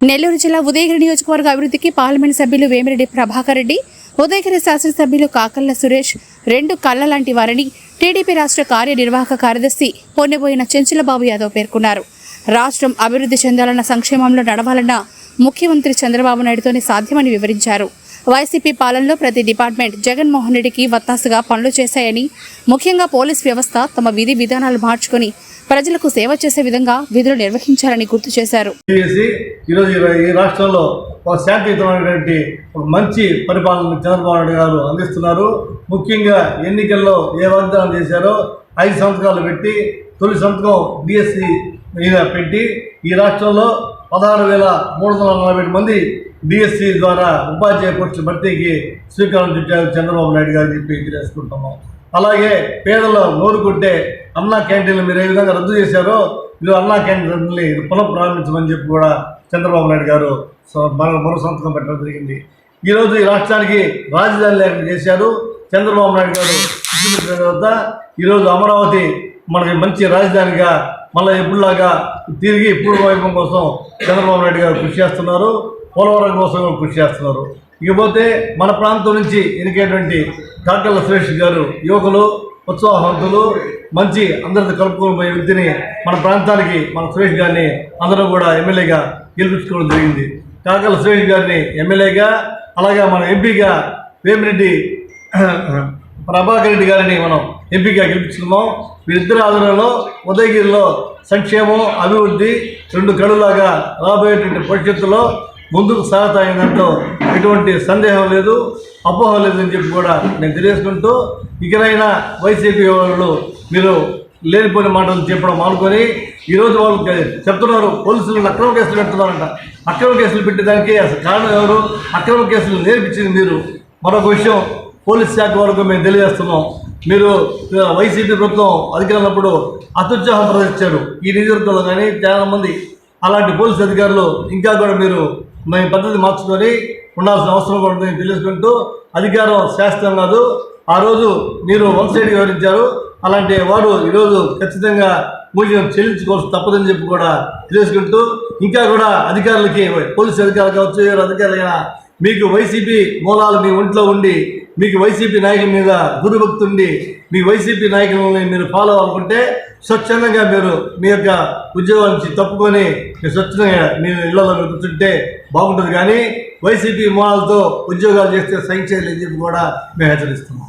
నెల్లూరు జిల్లా ఉదయగిరి నియోజకవర్గ అభివృద్ధికి పార్లమెంట్ సభ్యులు వేమిరెడ్డి ప్రభాకర్ రెడ్డి ఉదయగిరి శాసనసభ్యులు కాకల్ల సురేష్ రెండు కళ్ళ లాంటి వారని టీడీపీ రాష్ట్ర కార్యనిర్వాహక కార్యదర్శి పొన్నెబోయిన చెంచులబాబు యాదవ్ పేర్కొన్నారు. రాష్ట్రం అభివృద్ధి చెందాలన్న సంక్షేమంలో నడవాలన్న ముఖ్యమంత్రి చంద్రబాబు నాయుడుతోనే సాధ్యమని వివరించారు. వైసీపీ పాలనలో ప్రతి డిపార్ట్మెంట్ జగన్మోహన్ రెడ్డికి వత్తాసుగా పనులు చేశాయని ముఖ్యంగా పోలీస్ వ్యవస్థ తమ విధి విధానాలు మార్చుకొని ప్రజలకు సేవ చేసే విధంగా విధులు నిర్వహించాలని గుర్తు చేశారు. ఈ- రాష్ట్రంలో ఒక శాంతియుతమైనటువంటి ఒక మంచి పరిపాలన చంద్రబాబు నాయుడు గారు అందిస్తున్నారు. ముఖ్యంగా ఎన్నికల్లో ఏ వాగ్దానం చేశారో ఐదు సంతకాలు పెట్టి తొలి సంతకం డిఎస్సి మీద పెట్టి ఈ రాష్ట్రంలో పదహారు వేల మూడు వందల నలభై మంది డిఎస్సి ద్వారా ఉపాధ్యాయ పోస్టుల భర్తీకి శ్రీకారం చుట్టారు చంద్రబాబు నాయుడు గారు చెప్పి తెలియజేసుకుంటున్నాం అలాగే పేదలు నోరుకుంటే అన్నా క్యాంటీన్లు మీరు ఏ విధంగా రద్దు చేశారో మీరు అన్నా క్యాంటీన్ని పునః ప్రారంభించమని చెప్పి కూడా చంద్రబాబు నాయుడు గారు మరో సంతకం పెట్టడం జరిగింది. ఈరోజు ఈ రాష్ట్రానికి రాజధాని లేకుండా చేశారు చంద్రబాబు నాయుడు గారు. ముఖ్యమంత్రి తర్వాత ఈరోజు అమరావతి మనకి మంచి రాజధానిగా మళ్ళీ ఎప్పుడులాగా తిరిగి పూర్వ వైభవం కోసం చంద్రబాబు నాయుడు గారు కృషి చేస్తున్నారు. పోలవరం కోసం కృషి చేస్తున్నారు. ఇకపోతే మన ప్రాంతం నుంచి ఎన్నికైనటువంటి కాకల సురేష్ గారు యువకులు ఉత్సాహవంతులు మంచి అందరితో కలుపుకొని పోయే వ్యక్తిని మన ప్రాంతానికి మన సురేష్ గారిని అందరూ కూడా ఎమ్మెల్యేగా గెలిపించుకోవడం జరిగింది. కాకల సురేష్ గారిని ఎమ్మెల్యేగా అలాగే మన ఎంపీగా వేమిరెడ్డి ప్రభాకర్ రెడ్డి గారిని మనం ఎంపీగా గెలిపించుకున్నాం. వీరిద్దరి ఆధ్వర్యంలో ఉదయగిరిలో సంక్షేమం అభివృద్ధి రెండు కడులాగా రాబోయేటువంటి భవిష్యత్తులో ముందుకు సాగుతాయనడంలో ఎటువంటి సందేహం లేదు అపోహ లేదని చెప్పి కూడా నేను తెలియజేసుకుంటూ ఇకనైనా వైసీపీ వాళ్ళు మీరు లేనిపోయిన మాటలు చెప్పడం మానుకొని ఈరోజు వాళ్ళు చెప్తున్నారు పోలీసులు అక్రమ కేసులు పెడుతున్నారంట. అక్రమ కేసులు పెట్టేదానికి అసలు కారణం ఎవరు? అక్రమ కేసులు నేర్పించింది మీరు. మరొక విషయం పోలీస్ శాఖ వరకు మేము తెలియజేస్తున్నాం. మీరు వైసీపీ ప్రభుత్వం అధికారులప్పుడు అత్యుత్సాహం ప్రదర్శించారు. ఈ నియోజకవర్గంలో కానీ చాలామంది అలాంటి పోలీస్ అధికారులు ఇంకా కూడా మీరు మేము పద్ధతి మార్చుకొని ఉండాల్సిన అవసరం కూడా ఉందని తెలుసుకుంటూ అధికారం శాస్త్రం కాదు. ఆ రోజు మీరు వన్ సైడ్ వివరించారు అలాంటి వారు ఈరోజు ఖచ్చితంగా మూల్యం చెల్లించుకోవాల్సి తప్పదని చెప్పి కూడా తెలుసుకుంటూ ఇంకా కూడా అధికారులకి పోలీసు అధికారులు కావచ్చు ఎవరు అధికారులైనా మీకు వైసీపీ మూలాలు మీ ఒంట్లో ఉండి మీకు వైసీపీ నాయకుల మీద గురుభక్తి ఉండి మీ వైసీపీ నాయకులని మీరు ఫాలో అవ్వకుంటే స్వచ్ఛందంగా మీరు మీ యొక్క ఉద్యోగాల నుంచి తప్పుకొని మీరు స్వచ్ఛందంగా మీరు ఇళ్ళలో కూర్చుంటే బాగుంటుంది. కానీ వైసీపీ మూలాలతో ఉద్యోగాలు చేస్తే సహించేయాలని చెప్పి కూడా మేము హెచ్చరిస్తున్నాం.